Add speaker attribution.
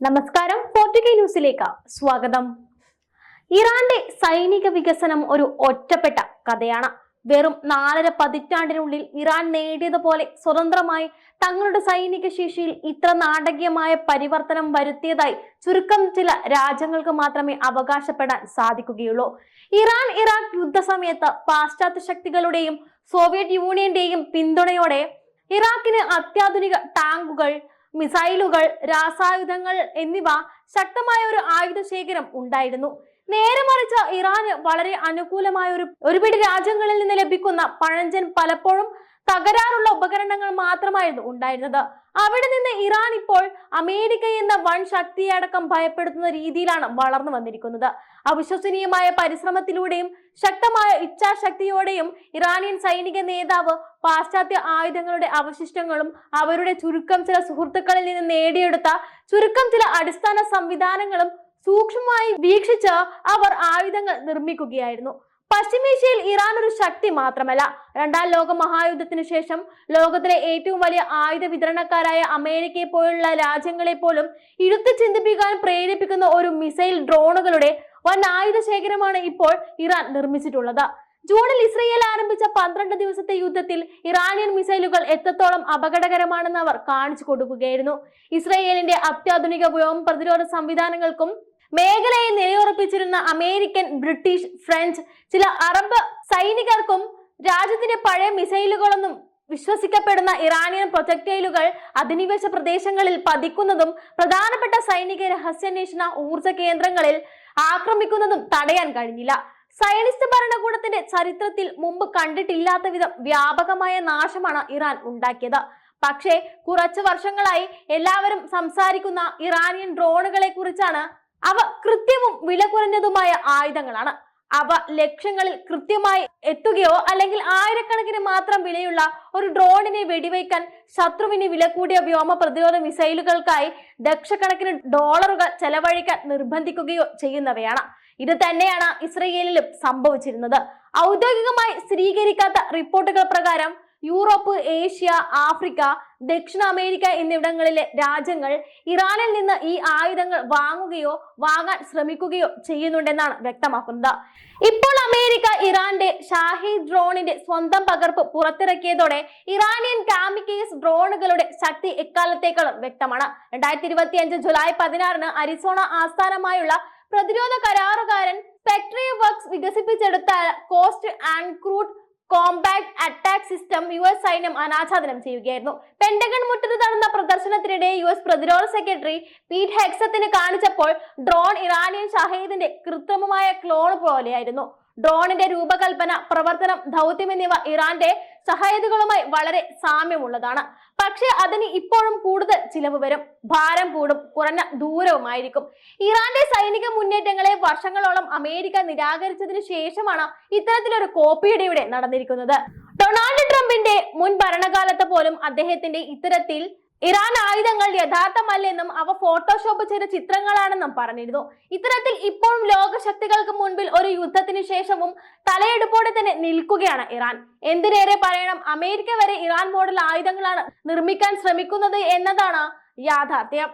Speaker 1: നമസ്കാരം പോർട്ടുഗൽ ന്യൂസിലേക്ക് സ്വാഗതം. ഇറാന്റെ സൈനിക വികസനം ഒരു ഒറ്റപ്പെട്ട കഥയാണ്. വെറും നാലര പതിറ്റാണ്ടിനുള്ളിൽ ഇറാൻ നേടിയതുപോലെ സ്വതന്ത്രമായി തങ്ങളുടെ സൈനിക ശേഷിയിൽ ഇത്ര നാടകീയമായ പരിവർത്തനം വരുത്തിയതായി ചുരുക്കം ചില രാജ്യങ്ങൾക്ക് മാത്രമേ അവകാശപ്പെടാൻ സാധിക്കുകയുള്ളൂ. ഇറാൻ ഇറാഖ് യുദ്ധസമയത്ത് പാശ്ചാത്യ ശക്തികളുടെയും സോവിയറ്റ് യൂണിയന്റെയും പിന്തുണയോടെ ഇറാഖിന് അത്യാധുനിക ടാങ്കുകൾ മിസൈലുകൾ രാസായുധങ്ങൾ എന്നിവ ശക്തമായ ഒരു ആയുധ ശേഖരം ഉണ്ടായിരുന്നു. നേരെ മറിച്ച് ഇറാന് വളരെ അനുകൂലമായ ഒരു ഒരുപിടി രാജ്യങ്ങളിൽ നിന്ന് ലഭിക്കുന്ന പഴഞ്ചൻ പലപ്പോഴും തകരാറുള്ള ഉപകരണങ്ങൾ മാത്രമായിരുന്നു ഉണ്ടായിരുന്നത്. അവിടെ നിന്ന് ഇറാൻ ഇപ്പോൾ അമേരിക്ക എന്ന വൻ ശക്തിയടക്കം ഭയപ്പെടുത്തുന്ന രീതിയിലാണ് വളർന്നു വന്നിരിക്കുന്നത്. അവിശ്വസനീയമായ പരിശ്രമത്തിലൂടെയും ശക്തമായ ഇച്ഛാശക്തിയോടെയും ഇറാനിയൻ സൈനിക നേതാവ് പാശ്ചാത്യ ആയുധങ്ങളുടെ അവശിഷ്ടങ്ങളും അവരുടെ ചുരുക്കം ചില സുഹൃത്തുക്കളിൽ നിന്ന് നേടിയെടുത്ത ചുരുക്കം ചില അടിസ്ഥാന സംവിധാനങ്ങളും സൂക്ഷ്മമായി വീക്ഷിച്ച് അവർ ആയുധങ്ങൾ നിർമ്മിക്കുകയായിരുന്നു. പശ്ചിമേഷ്യയിൽ ഇറാൻ ഒരു ശക്തി മാത്രമല്ല. രണ്ടാം ലോക മഹായുദ്ധത്തിനു ശേഷം ലോകത്തിലെ ഏറ്റവും വലിയ ആയുധ വിതരണക്കാരായ അമേരിക്കയെ പോലുള്ള രാജ്യങ്ങളെ പോലും ഇരുത്തി ചിന്തിപ്പിക്കാൻ പ്രേരിപ്പിക്കുന്ന ഒരു മിസൈൽ ഡ്രോണുകളുടെ വൻ ആയുധ ശേഖരമാണ് ഇപ്പോൾ ഇറാൻ നിർമ്മിച്ചിട്ടുള്ളത്. ജൂണിൽ ഇസ്രയേൽ ആരംഭിച്ച പന്ത്രണ്ട് ദിവസത്തെ യുദ്ധത്തിൽ ഇറാനിയൻ മിസൈലുകൾ എത്രത്തോളം അപകടകരമാണെന്ന് അവർ കാണിച്ചു കൊടുക്കുകയായിരുന്നു. ഇസ്രയേലിന്റെ അത്യാധുനിക വ്യോമ പ്രതിരോധ സംവിധാനങ്ങൾക്കും മേഖലയെ നിലയുറപ്പിച്ചിരുന്ന അമേരിക്കൻ ബ്രിട്ടീഷ് ഫ്രഞ്ച് ചില അറബ് സൈനികർക്കും രാജ്യത്തിന്റെ പഴയ മിസൈലുകളൊന്നും വിശ്വസിക്കപ്പെടുന്ന ഇറാനിയൻ പ്രൊജക്ടൈലുകൾ അധിനിവേശ പ്രദേശങ്ങളിൽ പതിക്കുന്നതും പ്രധാനപ്പെട്ട സൈനിക രഹസ്യാന്വേഷണ ഊർജ കേന്ദ്രങ്ങളിൽ ആക്രമിക്കുന്നതും തടയാൻ കഴിഞ്ഞില്ല. സയനിസ്റ്റ് ഭരണകൂടത്തിന്റെ ചരിത്രത്തിൽ മുമ്പ് കണ്ടിട്ടില്ലാത്ത വിധം വ്യാപകമായ നാശമാണ് ഇറാൻ ഉണ്ടാക്കിയത്. പക്ഷേ കുറച്ചു വർഷങ്ങളായി എല്ലാവരും സംസാരിക്കുന്ന ഇറാനിയൻ ഡ്രോണുകളെ കുറിച്ചാണ് അവ കൃത്യവും വില കുറഞ്ഞതുമായ ആയുധങ്ങളാണ്. അവ ലക്ഷ്യങ്ങളിൽ കൃത്യമായി എത്തുകയോ അല്ലെങ്കിൽ ആയിരക്കണക്കിന് മാത്രം വിലയുള്ള ഒരു ഡ്രോണിനെ വെടിവെക്കാൻ ശത്രുവിന് വില കൂടിയ വ്യോമ പ്രതിരോധ മിസൈലുകൾക്കായി ദക്ഷക്കണക്കിന് ഡോളറുകൾ ചെലവഴിക്കാൻ നിർബന്ധിക്കുകയോ ചെയ്യുന്നവയാണ്. ഇത് തന്നെയാണ് ഇസ്രയേലിലും സംഭവിച്ചിരുന്നത്. ഔദ്യോഗികമായി സ്ഥിരീകരിക്കാത്ത റിപ്പോർട്ടുകൾ പ്രകാരം യൂറോപ്പ് ഏഷ്യ ആഫ്രിക്ക ദക്ഷിണ അമേരിക്ക എന്നിവിടങ്ങളിലെ രാജ്യങ്ങൾ ഇറാനിൽ നിന്ന് ഈ ആയുധങ്ങൾ വാങ്ങുകയോ വാങ്ങാൻ ശ്രമിക്കുകയോ ചെയ്യുന്നുണ്ടെന്നാണ് വ്യക്തമാക്കുന്നത്. ഇപ്പോൾ അമേരിക്ക ഇറാന്റെ ഷാഹിദ് ഡ്രോണിന്റെ സ്വന്തം പകർപ്പ് പുറത്തിറക്കിയതോടെ ഇറാനിയൻ കാമിക്കേസ് ഡ്രോണുകളുടെ ശക്തി എക്കാലത്തേക്കാളും വ്യക്തമാണ്. രണ്ടായിരത്തി ഇരുപത്തിയഞ്ച് ജൂലൈ പതിനാറിന് അരിസോണ ആസ്ഥാനമായുള്ള പ്രതിരോധ കരാറുകാരൻ സ്പെക്ട്രി വർക്ക്സ് വികസിപ്പിച്ചെടുത്ത cost and crude compact attack system U S സൈന്യം അനാച്ഛാദനം ചെയ്യുകയായിരുന്നു. പെന്റഗൺ മുറ്റത്ത് നടന്ന പ്രദർശനത്തിനിടെ യു എസ് പ്രതിരോധ സെക്രട്ടറി പീറ്റ് ഹെക്സത്തിന് കാണിച്ചപ്പോൾ ഡ്രോൺ ഇറാനിയൻ ഷഹീദിന്റെ കൃത്രിമമായ ക്ലോൺ പോലെയായിരുന്നു. ഡ്രോണിന്റെ രൂപകൽപ്പന പ്രവർത്തനം ദൗത്യം എന്നിവ ഇറാന്റെ സഹായതകളുമായി വളരെ സാമ്യമുള്ളതാണ്. പക്ഷേ അതിന് ഇപ്പോഴും കൂടുതൽ ചിലവ് വരും. ഭാരം കൂടും കുറഞ്ഞ ദൂരവുമായിരിക്കും. ഇറാന്റെ സൈനിക മുന്നേറ്റങ്ങളെ വർഷങ്ങളോളം അമേരിക്ക നിരാകരിച്ചതിനു ശേഷമാണ് ഇത്തരത്തിലൊരു ഇവിടെ നടന്നിരിക്കുന്നത്. ഡൊണാൾഡ് ട്രംപിന്റെ മുൻ ഭരണകാലത്ത് പോലും അദ്ദേഹത്തിന്റെ ഇത്തരത്തിൽ ഇറാൻ ആയുധങ്ങൾ യഥാർത്ഥമല്ലെന്നും അവ ഫോട്ടോഷോപ്പ് ചെയ്ത ചിത്രങ്ങളാണെന്നും പറഞ്ഞിരുന്നു. ഇത്തരത്തിൽ ഇപ്പോഴും ലോകശക്തികൾക്ക് മുൻപിൽ ഒരു യുദ്ധത്തിന് ശേഷവും തലയെടുപ്പോടെ തന്നെ നിൽക്കുകയാണ് ഇറാൻ. എന്തിനേറെ പറയണം അമേരിക്ക വരെ ഇറാൻ മോഡൽ ആയുധങ്ങളാണ് നിർമ്മിക്കാൻ ശ്രമിക്കുന്നത് എന്നതാണ് യാഥാർത്ഥ്യം.